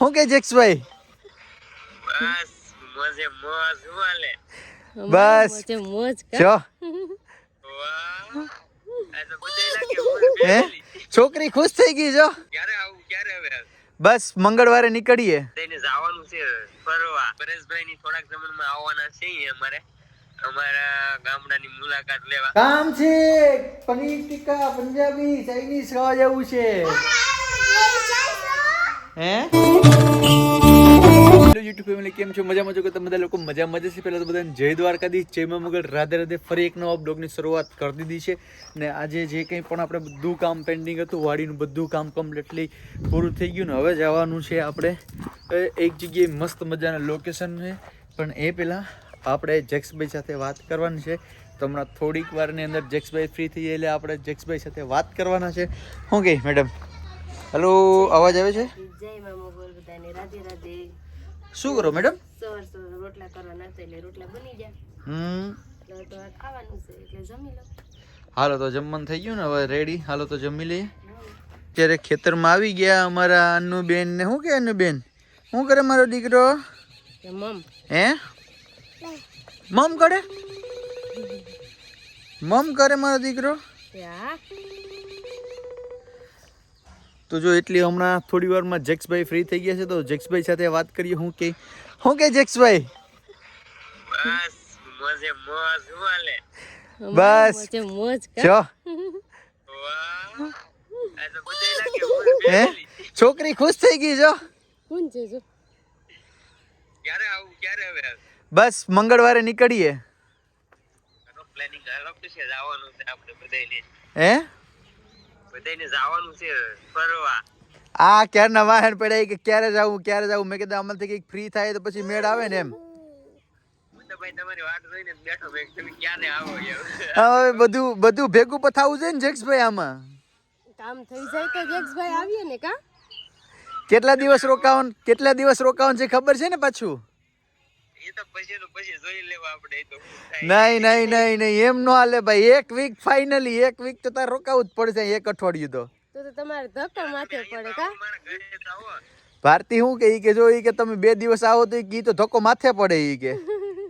હું કે જેક્સભાઈ? બસ મોજે મોજ હું હાલે? બસ. મોજે મોજ કા? જો. હે? છોકરી ખુશ થઈ ગઈ જો? ક્યારે આવું ક્યારે હવે બસ મંગળવારે નીકળીએ. તેને જવાનું છે ફરવા. પરેશભાઈ ની થોડાક સમયમાં આવવાના છે અમારે. અમારા ગામડાની મુલાકાત લેવા. કામ છે. પનીર ટીકા પંજાબી ચાઇનીઝ ખાવા જવું છે. હે? કેમ છો? મજામાં છો કે તમે બધા લોકો? મજા મજા છે પહેલા તો બધાને જય દ્વારકાધીશ, જય મા મગળ રાધે રાધે ફરી એક શરૂઆત કરી દીધી છે. ને આજે જે કંઈ પણ આપણે બધું કામ પેન્ડિંગ હતું, વાડીનું બધું કામ કમ્પ્લીટલી પૂરું થઈ ગયું ને હવે જવાનું છે આપણે એક જગ્યાએ મસ્ત મજાના લોકેશન છે. પણ એ પહેલાં આપણે જેક્સભાઈ સાથે વાત કરવાની છે. તો હમણાં થોડીક વારની અંદર જેક્સભાઈ ફ્રી થઈ જાય એટલે આપણે જેક્સભાઈ સાથે વાત કરવાના છે. શું કહે મેડમ હલો અવાજ આવે છે? શું કરો મેડમ? રોટલા કરવાના એટલે રોટલા બની હાલો તો જમવાનું થઈ ગયું ને હવે રેડી હાલો તો જમી લઈએ. ત્યારે ખેતરમાં આવી ગયા અમારા અન્નુબેન ને શું કે અન્નુબેન? શું કરે મારો દીકરો? મમ. હે? મમ કરે? મમ કરે મારો દીકરો? તો જો એટલી હમણાં થોડી વારમાં જેક્સભાઈ ફ્રી થઈ ગયા છે તો જેક્સભાઈ સાથે વાત કરીએ. હું કે હું કે જેક્સભાઈ? બસ મોજે મોજ વાલે બસ. મોજે મોજ કા? જો. વાહ. આ તો બધાય લાગે ફૂલ હે? છોકરી ખુશ થઈ ગઈ જો. કોણ છે જો? ક્યારે આવું ક્યારે હવે બસ મંગળવારે નીકળીએ. પ્લાનિંગ છે જવાનું છે આપણે બધાયને હે? બધાયને જવાનું છે ફરવા. આ ક્યારના વાહન પડ્યા? કે ક્યારે જવું ક્યારે જવું મેં કીધું આમાંથી કંઈક ફ્રી થાય તો પછી મેળ આવે ને એમ. ક્યારે હવે બધું બધું ભેગું પથાવું છે ને જેક્સભાઈ આમાં? કામ થઈ જાય તો જેક્સભાઈ આવીએ ને કા? કેટલા દિવસ રોકાવાનું કેટલા દિવસ રોકાવાનું છે ખબર છે ને પાછું? નહીં નહીં નહીં નહીં એમ નો હાલે ભાઈ. એક વીક ફાઇનલી એક વીક તો તારે રોકાવું જ પડશે એક અઠવાડિયું તો. તો તો તમારે ધક્કો માથે પડે કા? તો ભારતી હું કે ઈ કે જો ઈ કે તમે બે દિવસ આવો તો ઈ તો ધક્કો માથે પડે ઈ કે.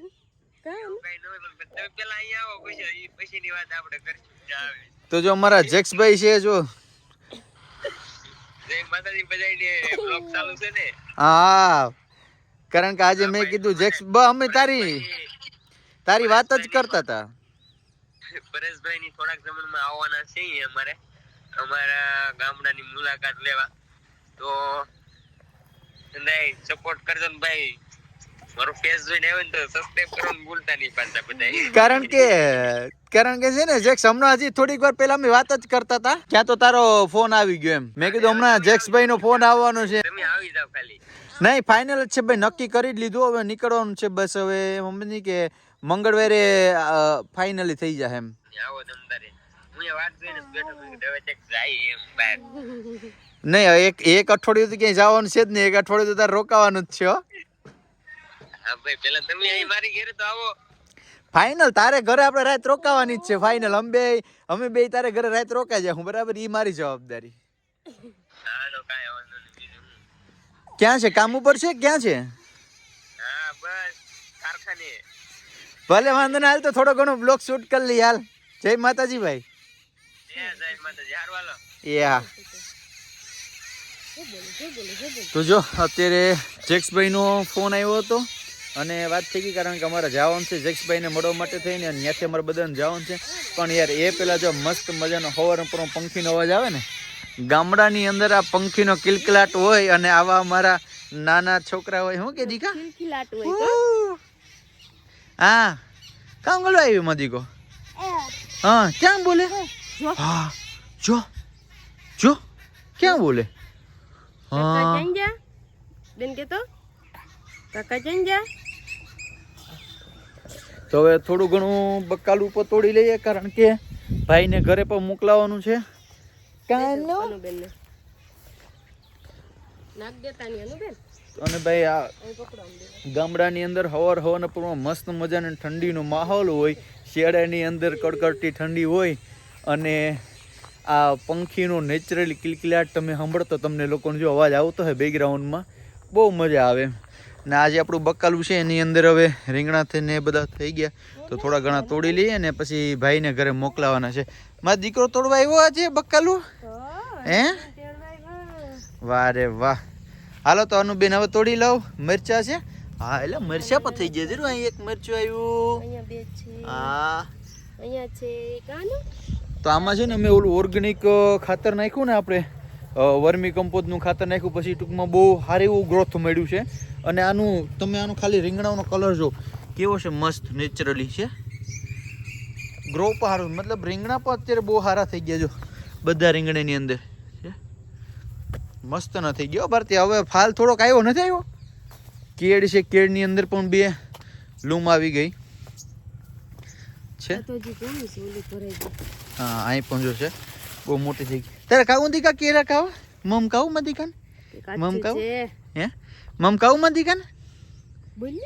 કા કઈ ન હોય પણ તમે પેલા અહીંયા આવો પછી ઈ પછીની વાત આપણે કરીશું જે આવે. તો જો અમારા જેક્સભાઈ છે જો. જય માતાજી બધાયને બ્લોગ ચાલુ છે ને? હા. કારણ કે આજે મેં કીધું જેક્સ બ અમે તારી તારી વાત જ કરતા હતા. પરેશભાઈ ની થોડાક સમયમાં આવવાના છે અમારે. અમારા ગામડાની મુલાકાત લેવા. તો નહીં સપોર્ટ કરજો ને ભાઈ. મારો ફેસ જોઈને આવ્યો ને તો સબસ્ક્રાઇબ કરવાનું ભૂલતા નહીં પાછા બધા. કારણ કે કારણ કે છે ને જેક્સ હમણાં હજી થોડીક વાર પહેલા અમે વાત જ કરતા હતા ક્યાં તો તારો ફોન આવી ગયો એમ. મેં કીધું હમણાં જેક્સભાઈ નો ફોન આવવાનો છે. તમે આવી જાવ ખાલી. નહીં ફાઇનલ જ છે ભાઈ નક્કી કરી જ લીધું. હવે નીકળવાનું છે બસ હવે મમ્મી કે મંગળવારે ફાઇનલી થઈ જાય એમ. આવો નહીં એક એક અઠવાડિયું તો ક્યાંય જવાનું છે જ નહીં. એક અઠવાડિયું તો તારે રોકાવાનું જ છે હા. ભાઈ પેલા તમે અહીં મારી ઘેરે તો આવો. ફાઇનલ તારે ઘરે આપણે રાત રોકાવાની જ છે. ફાઇનલ અમે બે અમે બે તારે ઘરે રાત રોકાઈ જાય. હું બરાબર ઈ મારી જવાબદારી. ક્યાં છે? કામ ઉપર છે ક્યાં છે? ભલે વાંધો ના હાલ તો થોડો ઘણો બ્લોગ શૂટ કરી લઈ હાલ. જય માતાજી ભાઈ યા તો જો, અત્યારે જેક્સભાઈનો ફોન આવ્યો હતો. અને વાત થઈ ગઈ કારણ કે અમારે જવાનું છે જક્ષભાઈને મળવા માટે થઈને અને ત્યાંથી અમારે બધાને જવાનું છે. પણ યાર એ પેલા જો મસ્ત મજાનો હવાર પર પંખીનો અવાજ આવે ને? ગામડાની અંદર આ પંખીનો કિલકિલાટ હોય અને આવા અમારા નાના છોકરા હોય શું કે દીકા? હા. કામ ગળવા આવી મદીકો હા ક્યાં બોલે? હા જો. જો. ક્યાં બોલે? હા. બેન કે તો કાકા તો હવે થોડું ઘણું બકાલું તોડી લઈએ કારણ કે ભાઈને ઘરે પણ મોકલાવાનું છે. કાનો? અને ભાઈ આ ગામડાની અંદર હવાર હવારના પૂરમાં મસ્ત મજાનો ઠંડીનો માહોલ હોય શિયાળાની અંદર કડકડતી ઠંડી હોય અને આ પંખીનો નેચરલી કિલકિલાટ તમે સાંભળતો તમને લોકોનો જો અવાજ આવતો હોય બેકગ્રાઉન્ડમાં બહુ મજા આવે. એમ ને આજે આપણું બકાલું છે એની અંદર હવે રીંગણા થઈને એ બધા થઈ ગયા. તો થોડા ઘણા તોડી લઈએ ને પછી ભાઈને ઘરે મોકલાવાના છે. મારો દીકરો તોડવા આવ્યો આજે બકાલું? હે વાહ રે વાહ. હાલો તો અનુબેન હવે તોડી લઉં મરચા છે? હા એટલે મરચા પણ થઈ ગયા જરૂર અહીં એક મરચું આવ્યું. હા. અહીંયા છે તો આમાં છે ને અમે ઓલું ઓર્ગેનિક ખાતર નાખ્યું ને આપણે. વર્મી કમ્પોઝનું ખાતર નાખ્યું પછી ટૂંકમાં બહુ સારું એવું ગ્રોથ મળ્યું છે. અને આનું તમે આનું ખાલી રીંગણાનો કલર જો કેવો છે મસ્ત નેચરલી છે. ગ્રો સારું મતલબ રીંગણા પણ અત્યારે બહુ સારા થઈ ગયા જો. બધા રીંગણાની અંદર. મસ્ત ન થઈ ગયો ભારતી. હવે ફાલ થોડોક આવ્યો નથી આવ્યો? કેળ છે કેળની અંદર પણ બે લૂમ આવી ગઈ. છે? હા અહીં પણ જો છે. બહુ મોટી થઈ ગઈ. તારે કાવું દીકા કેરા કાવ મમ કાવું માં મમ કાવ? હે? મમ કાવું માં દીકાન બોલ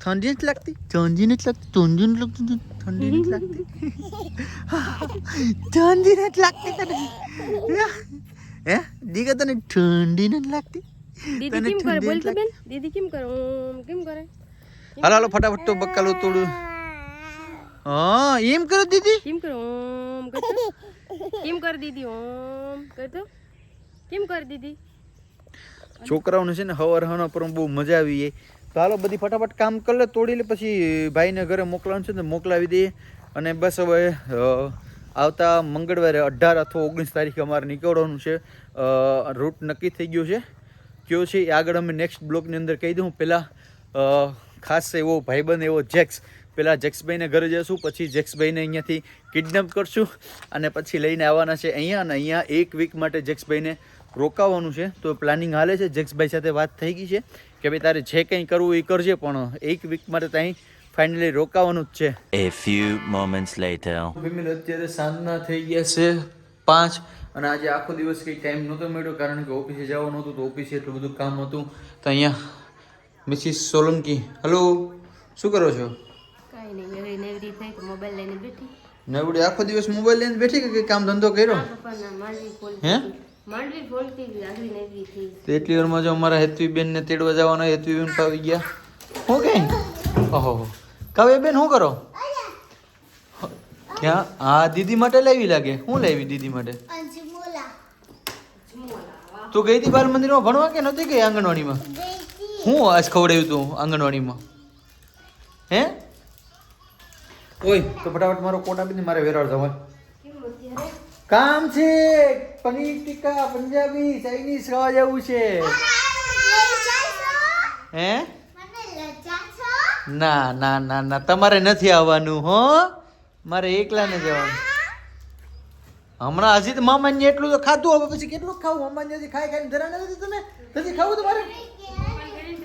ઠંડી નથી લાગતી? ઠંડી નથી લાગતી? ઠંડી નથી લાગતી? ઠંડી નથી લાગતી? ઠંડી નથી લાગતી તને? હે? દીકા તને ઠંડી નથી લાગતી? દીદી કેમ કરે? બોલ તો બેન. દીદી કેમ કરે? ઓમ કેમ કરે? હાલો હાલો ફટાફટ તો બકાલું તોડું હા એમ કરો દીદી. કેમ કરે? ઓમ કરતો. કેમ કર દીદી? ઓમ કરતો. કેમ કર દીદી? છોકરાઓને છે ને હવાર હવાના પર બહુ મજા આવી જાય. તો હાલો, બધી ફટાફટ કામ કરી લે, તોડી લે, પછી ભાઈને ઘરે મોકલાવાનું છે ને મોકલાવી દઈએ. અને બસ હવે આવતા મંગળવારે અઢાર અથવા ઓગણીસ તારીખે અમારે નીકળવાનું છે. રૂટ નક્કી થઈ ગયો છે. કયો છે એ આગળ અમે નેક્સ્ટ બ્લોકની અંદર કહી દઉં. પહેલાં ખાસ એવો ભાઈબંધ, એવો જેક્સ. પહેલાં જેક્સભાઈને ઘરે જઈશું, પછી જેક્સભાઈને અહીંયાથી કિડનેપ કરશું અને પછી લઈને આવવાના છે અહીંયા. અને અહીંયા એક વીક માટે જેક્સભાઈને રોકાવાનું છે તો પ્લાનિંગ હાલે છે. જેક્સભાઈ સાથે વાત થઈ ગઈ છે કે ભાઈ તારે જે કંઈ કરવું એ કરજે પણ એક વીક માટે ત્યાં ફાઇનલી રોકાવાનું જ છે. A few moments later family અત્યારે સાંજના થઈ ગયા છે પાંચ અને આજે આખો દિવસ કંઈ ટાઈમ નહોતો મળ્યો કારણ કે ઓફિસે જવાનું હતું તો ઓફિસે એટલું બધું કામ હતું. તો અહીંયા મિસિસ સોલંકી હલો શું કરો છો? કાંઈ નહીં હવે થઈ તો મોબાઈલ લઈને બેઠી. નવડી આખો દિવસ મોબાઈલ લઈને બેઠી કે કામ ધંધો કર્યો? હે માંડવી ફોલતી વારમાં જો અમારા હેતવીબેન ને તેડવા જવાના હેતવીબેન પાવી ગયા. હું કઈ ઓહો કાવ્ય બેન શું કરો? ક્યાં? હા, દીદી માટે લાવી લાગે. હું લાવી દીદી માટે? તું ગઈ હતી બાલ મંદિરમાં ભણવા કે નહોતી ગઈ આંગણવાડીમાં? હું આજ ખવડાવ્યું તું આંગણવાડીમાં. હે? ઓય, તો ફટાફટ મારો કોટ આપી દે, મારે વેરાળ જવા કેમ અત્યારે કામ છે. પનીર ટીકા પંજાબી ચાઇનીઝ ખાવા જવું છે. હે? ના ના ના ના. તમારે નથી આવવાનું હો? મારે એકલાને જવાનું. હમણાં હજી તો મામાને એટલું તો ખાધું હવે પછી કેટલું ખાવું? મામાને હજી ખાઈ ખાઈને ધરા નથી તમે? નથી ખાવું તમારે?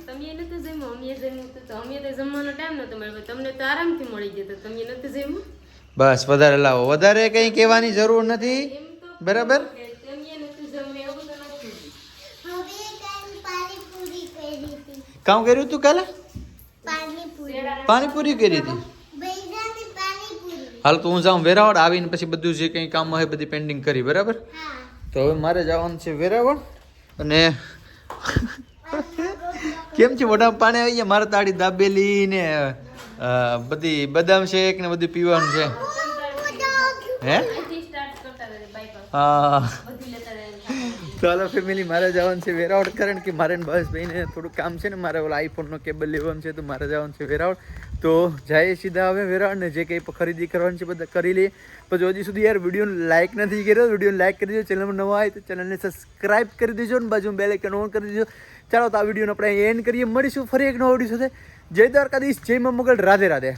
તમે નથી જમ્યું અમે જમ્યું તો અમે તો જમવાનો ટાઈમ નતો મળ્યો. તમને તો આરામથી મળી જતો તમે નથી જમ્યું? બસ વધારે લાવો. વધારે કંઈ કહેવાની જરૂર નથી? બરાબર? કામ કર્યું તું કાલે? પાણીપુરી. કરી હતી? હાલ તો હું જાઉં વેરાવળ આવીને પછી બધું જે કંઈ કામ હોય બધી પેન્ડિંગ કરી બરાબર? તો હવે મારે જવાનું છે વેરાવળ અને કેમ છે? મોઢામાં પાણી આવી ગયા? મારે તાળી દાબેલી ને બધી બદામ શેક ને બધું પીવાનું છે. હે? હા. બધું હાલો ફેમિલી મારે જવાનું છે વેરાવળ કારણ કે મારે ભાઈને થોડું કામ છે ને, મારે ઓલા આઈફોનનો કેબલ લેવાનું છે, તો મારે જવાનું છે વેરાવળ. તો જાય સીધા હવે વેરાવળ ને, જે કંઈ ખરીદી કરવાની છે બધા કરી લઈએ. પછી હજી સુધી યાર વિડીયોને લાઇક નથી કર્યો વિડીયોને લાઇક કરી દેજો. ચેનલમાં નવા હોય તો ચેનલને સબસ્ક્રાઇબ કરી દેજો ને બાજુ બેલ આઇકન ઓન કરી દેજો. ચાલો તો આ વિડીયોને આપણે એન્ડ કરીએ. મળીશું ફરી એક નવો વીડિયો સાથે. જય દ્વારકાધીશ, જય મા મોગલ. રાધે રાધે.